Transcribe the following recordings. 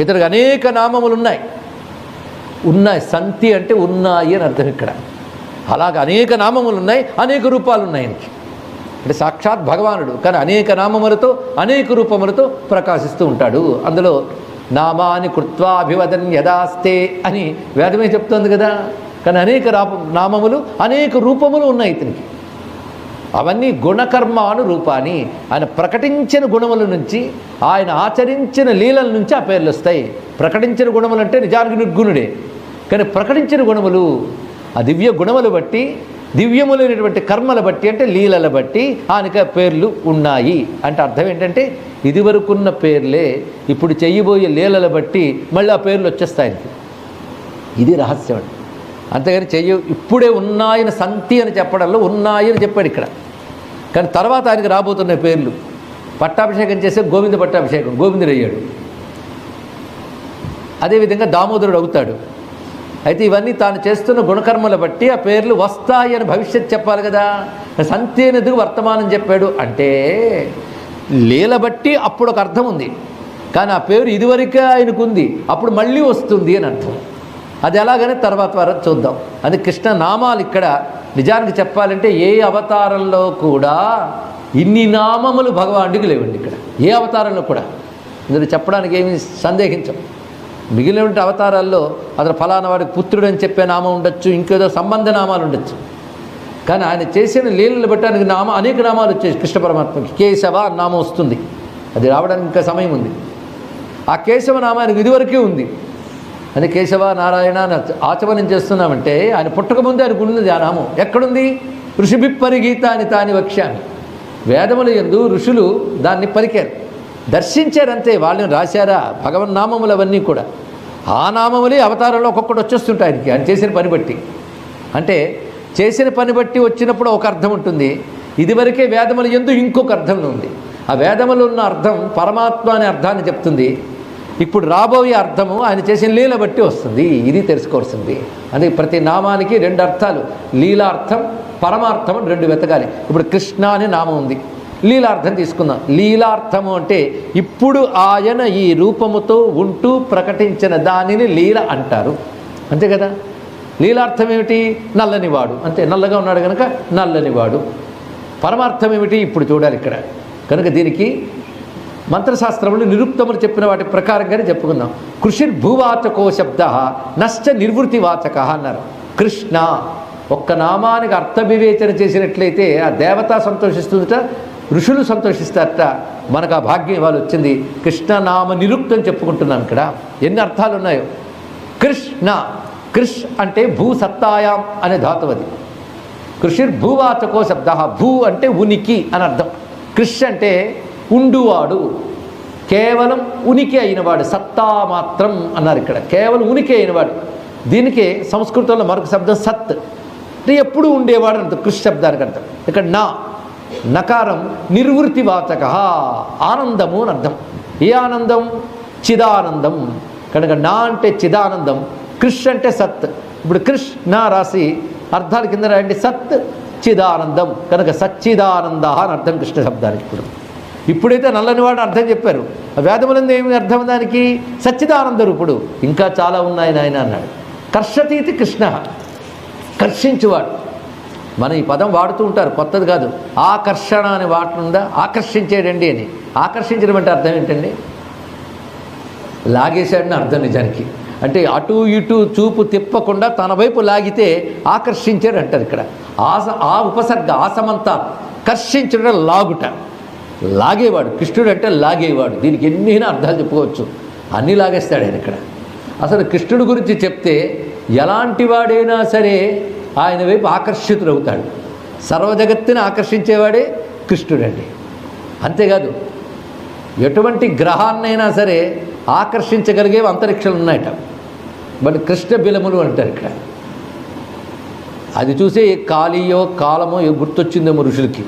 ఇతనికి అనేక నామములు ఉన్నాయి ఉన్నాయి సంతి అంటే ఉన్నాయి అని అర్థం ఇక్కడ. అలాగ అనేక నామములు ఉన్నాయి అనేక రూపాలు ఉన్నాయి ఆయనకి. అంటే సాక్షాత్ భగవానుడు కానీ అనేక నామములతో అనేక రూపములతో ప్రకాశిస్తూ ఉంటాడు. అందులో నామాని కృత్వాభివదన్ యదాస్తే అని వేదమే చెప్తోంది కదా. కానీ అనేక రాప నామములు అనేక రూపములు ఉన్నాయి ఇతనికి. అవన్నీ గుణకర్మాను రూపాన్ని ఆయన ప్రకటించిన గుణముల నుంచి ఆయన ఆచరించిన లీలల నుంచి ఆ పేర్లు వస్తాయి. ప్రకటించిన గుణములు అంటే నిజానికి నిర్గుణుడే. కానీ ప్రకటించిన గుణములు ఆ దివ్య గుణములు బట్టి దివ్యములైనటువంటి కర్మల బట్టి అంటే లీలల బట్టి ఆయనకి పేర్లు ఉన్నాయి. అంటే అర్థం ఏంటంటే ఇదివరకున్న పేర్లే ఇప్పుడు చెయ్యబోయే లీలల బట్టి మళ్ళీ ఆ పేర్లు వచ్చేస్తాయి ఇది రహస్యం. అండి అంతేగాని చెయ్యి ఇప్పుడే ఉన్నాయని సంతి అని చెప్పడంలో ఉన్నాయని చెప్పాడు ఇక్కడ. కానీ తర్వాత ఆయనకి రాబోతున్న పేర్లు. పట్టాభిషేకం చేస్తే గోవింద పట్టాభిషేకం గోవిందుడు అయ్యాడు అదేవిధంగా దామోదరుడు అవుతాడు. అయితే ఇవన్నీ తాను చేస్తున్న గుణకర్మల బట్టి ఆ పేర్లు వస్తాయి అని భవిష్యత్ చెప్పాలి కదా. సంతి వర్తమానం చెప్పాడు. అంటే లీల బట్టి అప్పుడు ఒక అర్థం ఉంది. కానీ ఆ పేరు ఇదివరకే ఆయనకుంది. అప్పుడు మళ్ళీ వస్తుంది అని అర్థం. అది ఎలాగనే తర్వాత వరకు చూద్దాం. అది కృష్ణ నామాలు ఇక్కడ నిజానికి చెప్పాలంటే ఏ అవతారంలో కూడా ఇన్ని నామములు భగవానుడికి లేవండి ఇక్కడ. ఏ అవతారంలో కూడా? ఇందులో చెప్పడానికి ఏమి సందేహించం. మిగిలిన అవతారాల్లో అతను ఫలానా వాడికి పుత్రుడు అని చెప్పే నామం ఉండొచ్చు ఇంకేదో సంబంధ నామాలు ఉండొచ్చు. కానీ ఆయన చేసిన లీలలు బట్టి ఆయనకి నామ అనేక నామాలు వచ్చాయి కృష్ణ పరమాత్మకి. కేశవ అని నామం వస్తుంది. అది రావడానికి ఇంకా సమయం ఉంది. ఆ కేశవ నామానికి ఇదివరకే ఉంది. అని కేశవ నారాయణ ఆచమనం చేస్తున్నామంటే ఆయన పుట్టకముందే ఆయనకు ఉన్నది ఆ నామం ఎక్కడుంది? ఋషిభి పరిగీత అని తాని వక్ష్యామి. వేదముల ఎందు ఋషులు దాన్ని పలికారు. దర్శించారంతే వాళ్ళని రాశారా భగవన్ నామములు అవన్నీ కూడా. ఆ నామములే అవతారంలో ఒక్కొక్కటి వచ్చేస్తుంటాయి ఆయనకి. ఆయన చేసిన పని బట్టి. అంటే చేసిన పని బట్టి వచ్చినప్పుడు ఒక అర్థం ఉంటుంది. ఇదివరకే వేదముల ఎందు ఇంకొక అర్థం ఉంది. ఆ వేదములు ఉన్న అర్థం పరమాత్మ అనే అర్థాన్ని చెప్తుంది. ఇప్పుడు రాబోయే అర్థము ఆయన చేసిన లీల బట్టి వస్తుంది. ఇది తెలుసుకోవాల్సింది. అది ప్రతి నామానికి రెండు అర్థాలు. లీలార్థం పరమార్థం రెండు వెతకాలి. ఇప్పుడు కృష్ణ అనే నామం ఉంది. లీలార్థం తీసుకుందాం. లీలార్థము అంటే ఇప్పుడు ఆయన ఈ రూపముతో ఉంటూ ప్రకటించిన దానిని లీల అంటారు. అంతే కదా? లీలార్థం ఏమిటి? నల్లనివాడు అంతే నల్లగా ఉన్నాడు కనుక నల్లనివాడు పరమార్థం ఏమిటి? ఇప్పుడు చూడాలి ఇక్కడ. కనుక దీనికి మంత్రశాస్త్రములు నిరుక్తములు చెప్పిన వాటి ప్రకారంగానే చెప్పుకుందాం. కృషిర్భూవాచకో శబ్ద నష్ట నిర్వృతివాచక అన్నారు. కృష్ణ ఒక్క నామానికి అర్థ వివేచన చేసినట్లయితే ఆ దేవత సంతోషిస్తుందట ఋషులు సంతోషిస్తారట. మనకు ఆ భాగ్యం ఇవాళ వచ్చింది. కృష్ణనామ నిరుక్తం చెప్పుకుంటున్నాను ఇక్కడ. ఎన్ని అర్థాలు ఉన్నాయో కృష్ణ కృష్ అంటే భూ సత్తాయాం అనే ధాతువు అది. కృషిర్భూవాచకో శబ్ద భూ అంటే ఉనికి అని అర్థం. కృష్ అంటే ఉండువాడు. కేవలం ఉనికి అయినవాడు సత్తా మాత్రం అన్నారు ఇక్కడ. కేవలం ఉనికి అయినవాడు. దీనికి సంస్కృతంలో మరొక శబ్దం సత్. అంటే ఎప్పుడు ఉండేవాడు అంత కృషి శబ్దానికి అర్థం. ఇక్కడ నా నకారం నిర్వృతి వాచక ఆనందము అని అర్థం. ఏ ఆనందం? చిదానందం. కనుక నా అంటే చిదానందం కృష్ అంటే సత్. ఇప్పుడు కృష్ నా రాసి అర్థాల కింద రాయండి. సత్ చిదానందం. కనుక సచ్చిదానంద అని అర్థం కృష్ణ శబ్దానికి ఇప్పుడు. ఇప్పుడైతే నల్లని వాడు అర్థం చెప్పారు. ఆ వేదములందు ఏమి అర్థం దానికి? సచ్చిదానంద రూపుడు ఇంకా చాలా ఉన్నాయి నాయన అన్నాడు. కర్షతీతి కృష్ణ. కర్షించువాడు. మనం ఈ పదం వాడుతూ ఉంటారు. కొత్తది కాదు. ఆకర్షణ అనే వాటి ఆకర్షించేడండి అని. ఆకర్షించడం అంటే అర్థం ఏంటండి? లాగేశాడని అర్థం నిజానికి. అంటే అటు ఇటు చూపు తిప్పకుండా తన వైపు లాగితే ఆకర్షించాడు అంటారు ఇక్కడ. ఆస ఆ ఉపసర్గ ఆసమంతా కర్షించడం లాగుట. లాగేవాడు కృష్ణుడు అంటే లాగేవాడు. దీనికి ఎన్నైనా అర్థాలు చెప్పుకోవచ్చు. అన్నీ లాగేస్తాడు ఆయన ఇక్కడ. అసలు కృష్ణుడి గురించి చెప్తే ఎలాంటి వాడైనా సరే ఆయన వైపు ఆకర్షితుడవుతాడు సర్వజగత్తుని ఆకర్షించేవాడే కృష్ణుడండి. అంతేకాదు ఎటువంటి గ్రహాన్నైనా సరే ఆకర్షించగలిగేవి అంతరిక్షాలు ఉన్నాయట. మరి కృష్ణ బిలములు అంటారు ఇక్కడ. అది చూసే ఏ కాళీయో కాలమో ఏ గుర్తొచ్చిందేమో ఋషులకి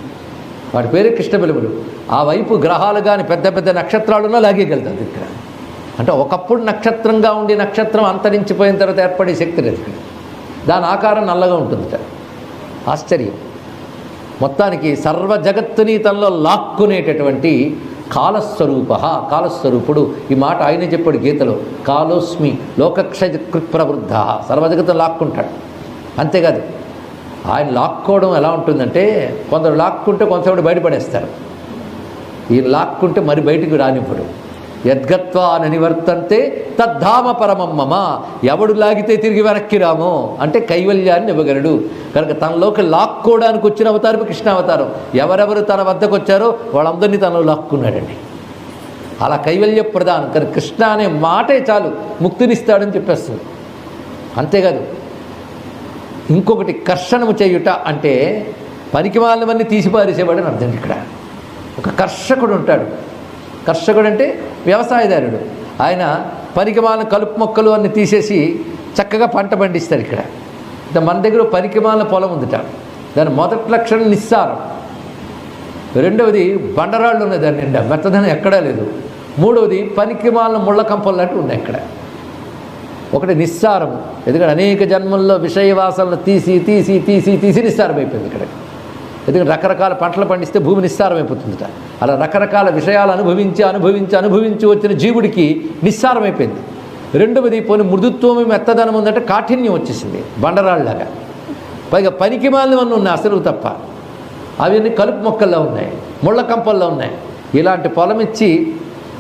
వాటి పేరే కృష్ణ బిలములు. ఆ వైపు గ్రహాలు కానీ పెద్ద పెద్ద నక్షత్రాలున్నా లాగేయగలుగుతుంది ఇక్కడ. అంటే ఒకప్పుడు నక్షత్రంగా ఉండి నక్షత్రం అంతరించిపోయిన తర్వాత ఏర్పడే శక్తి లేదు ఇక్కడ. దాని ఆకారం నల్లగా ఉంటుందిట. ఆశ్చర్యం. మొత్తానికి సర్వ జగత్తుని తనలో లాక్కునేటటువంటి కాలస్వరూప కాలస్వరూపుడు ఈ మాట ఆయనే చెప్పాడు గీతలో. కాలోస్మి లోకక్షయ ప్రవృద్ధ సర్వజగతం లాక్కుంటాడు. అంతేకాదు ఆయన లాక్కోవడం ఎలా ఉంటుందంటే కొందరు లాక్కుంటే కొంతసేపు బయటపడేస్తారు. ఈ లాక్కుంటే మరి బయటికి రానివ్వడు. యద్గత్వా నివర్తంతే తద్ధామ పరమం మమ. ఎవడు లాగితే తిరిగి వెనక్కి రాము? అంటే కైవల్యాన్ని ఇవ్వగలడు కనుక తనలోకి లాక్కోవడానికి వచ్చిన అవతారం కృష్ణావతారం. ఎవరెవరు తన వద్దకు వచ్చారో వాళ్ళందరినీ తనలో లాక్కున్నాడండి. అలా కైవల్య ప్రధానం. కానీ కృష్ణ అనే మాటే చాలు ముక్తినిస్తాడని చెప్పేస్తుంది. అంతేకాదు ఇంకొకటి కర్షణము చేయుట అంటే పనికి వాళ్ళవన్నీ తీసిపారేసేవాడు అని అర్థం ఇక్కడ. ఒక కర్షకుడు ఉంటాడు. కర్షకుడు అంటే వ్యవసాయదారుడు. ఆయన పనికి కలుపు మొక్కలు అన్ని తీసేసి చక్కగా పంట పండిస్తారు ఇక్కడ. అంటే మన దగ్గర పనికి పొలం ఉందిట. దాని మొదటి లక్షణం నిస్సారం. రెండవది బండరాళ్ళు ఉన్నాయి దాని నిండా. మెత్తదనం ఎక్కడా లేదు. మూడవది పనికి మాలిన ముళ్ళ కంపలు లాంటివి ఉన్నాయి ఇక్కడ. ఒకటి నిస్సారం ఎందుకంటే అనేక జన్మల్లో విషయవాసనలు తీసి తీసి తీసి తీసి నిస్సారం అయిపోయింది ఇక్కడ. ఎందుకంటే రకరకాల పంటలు పండిస్తే భూమి నిస్సారం అలా రకరకాల విషయాలు అనుభవించి అనుభవించి అనుభవించి వచ్చిన జీవుడికి నిస్సారం అయిపోయింది రెండవది పోని మృదుత్వం మెత్తదనం ఉందంటే కాఠిన్యం వచ్చేసింది బండరాళ్ళలాగా. పైగా పనికి మాలినవన్నీ ఉన్నాయి అసలు తప్ప. అవన్నీ కలుపు మొక్కల్లో ఉన్నాయి ముళ్ళ కంపల్లో ఉన్నాయి. ఇలాంటి పొలం ఇచ్చి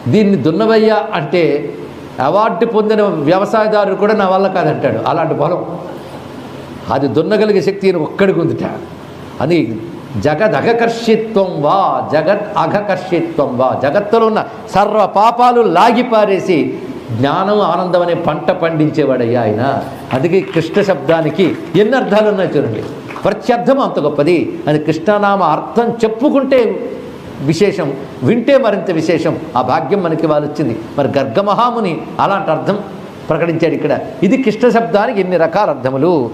దీన్ని దున్నవయ్యా అంటే అవార్డు పొందిన వ్యవసాయదారుడు కూడా నా వల్ల కాదంటాడు. అలాంటి పొలం అది దున్నగలిగే శక్తి ఒక్కడికి ఉందిట. అది జగద్ అఘకర్షిత్వం వా జగత్ అఘకర్షిత్వం వా. జగత్తులో ఉన్న సర్వ పాపాలు లాగిపారేసి జ్ఞానం ఆనందం అనే పంట పండించేవాడయ్యా ఆయన. అందుకే కృష్ణ శబ్దానికి ఎన్ని అర్థాలు ఉన్నాయి చూడండి. ప్రత్యర్థం అంత గొప్పది. అని కృష్ణనామ అర్థం చెప్పుకుంటే విశేషం వింటే మరింత విశేషం. ఆ భాగ్యం మనకి వాళ్ళొచ్చింది మరి గర్గమహాముని అలాంటి అర్థం ప్రకటించాడు ఇక్కడ. ఇది కృష్ణ శబ్దానికి ఎన్ని రకాల అర్థములు?